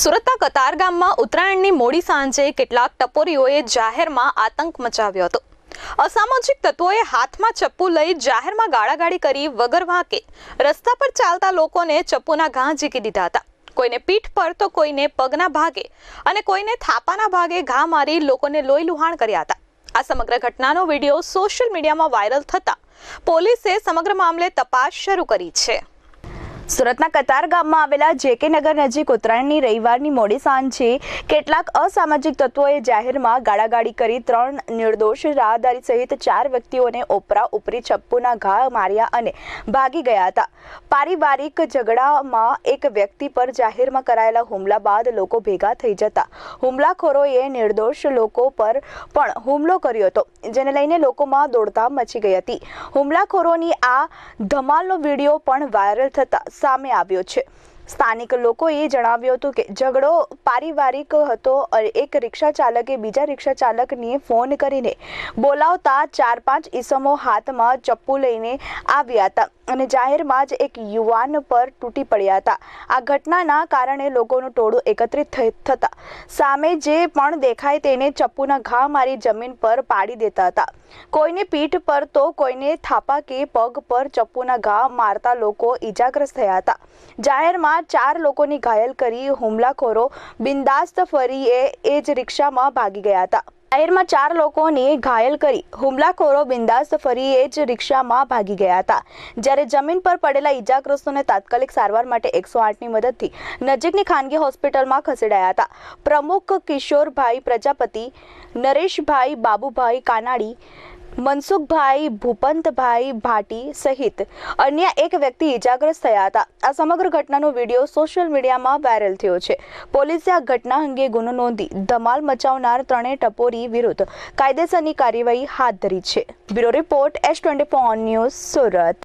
સુરતના કતાર ગામમાં ઉત્તરાયણની મોડી સાંજે કેટલાક ટપોરીઓએ જાહેરમાં આતંક મચાવ્યો હતો. અસામાજિક તત્વોએ હાથમાં ચપ્પુ લઈ જાહેરમાં ગાળાગાળી કરી વગર વાંકે રસ્તા પર ચાલતા લોકોને ચપ્પુના ઘા ઝીકી દીધા હતા. કોઈને પીઠ પર તો કોઈને પગના ભાગે અને કોઈને થાપાના ભાગે ઘા મારી લોકોને લોહી લુહાણ કર્યા હતા. આ સમગ્ર ઘટનાનો વીડિયો સોશિયલ મીડિયામાં વાયરલ થતા પોલીસે સમગ્ર મામલે તપાસ શરૂ કરી છે. સુરતના કતાર ગામમાં આવેલા જેકે નગર નજીક ઉત્તરાયણની રવિવારની મોડી સાંજે કેટલાક અસામાજિક તત્વોએ જાહેરમાં ગાળાગાળી કરી ત્રણ નિર્દોષ રાહદારી સહિત ચાર વ્યક્તિઓને ઓપરા ઉપરી ચપ્પુના ઘા માર્યા અને ભાગી ગયા હતા. પારિવારિક ઝઘડામાં એક વ્યક્તિ પર જાહેરમાં કરાયેલા હુમલા બાદ લોકો ભેગા થઈ જતા. હુમલાખોરોએ નિર્દોષ લોકો પર પણ હુમલો કર્યો હતો, જેને લઈને લોકોમાં દોડધામ મચી ગઈ હતી. હુમલાખોરોની આ ધમાલનો વીડિયો પણ વાયરલ થતા સામે આવ્યો છે. સ્થાનિક લોકોએ જણાવ્યું હતું કે ઝઘડો પારિવારિક હતો. એક રિક્ષા ચાલકે બીજા રિક્ષા ચાલકને ફોન કરીને બોલાવતા ચાર પાંચ ઈસમો હાથમાં ચપ્પુ લઈને આવ્યા હતા અને જાહેરમાં જ એક યુવાન પર તૂટી પડ્યા હતા. આ ઘટનાના કારણે લોકોનું ટોળું એકત્રિત થતા સામે જે પણ દેખાય તેને ચપ્પુના ઘા મારી જમીન પર પાડી દેતા હતા. કોઈને પીઠ પર તો કોઈને થાપા કે પગ પર ચપ્પુના ઘા મારતા લોકો ઈજાગ્રસ્ત થયા હતા. જાહેરમાં ચાર લોકોની ઘાયલ કરી હુમલાખોરો બિંદાસ્ત ફરી એ એ જ રિક્ષામાં ભાગી ગયા હતા. જાહેરમાં ચાર લોકોને ઘાયલ કરી હુમલાખોરો બિંદાસ્ત ફરી એ જ રિક્ષામાં ભાગી ગયા હતા. જ્યારે જમીન પર પડેલા ઈજાગ્રસ્તોને તાત્કાલિક સારવાર માટે એકસો આઠની મદદથી નજીકની ખાનગી હોસ્પિટલમાં ખસેડાયા હતા. પ્રમુખ કિશોરભાઈ પ્રજાપતિ, નરેશભાઈ બાબુભાઈ કાનાડી મનસુખભાઈ, ભૂપંતભાઈ ભાટી સહિત અન્ય એક વ્યક્તિ ઇજાગ્રસ્ત થયા હતા. આ સમગ્ર ઘટનાનો વીડિયો સોશિયલ મીડિયામાં વાયરલ થયો છે. પોલીસે આ ઘટના અંગે ગુનો નોંધી ધમાલ મચાવનાર ત્રણેય ટપોરી વિરુદ્ધ કાયદેસરની કાર્યવાહી હાથ ધરી છે. Bureau report S twenty news Surat.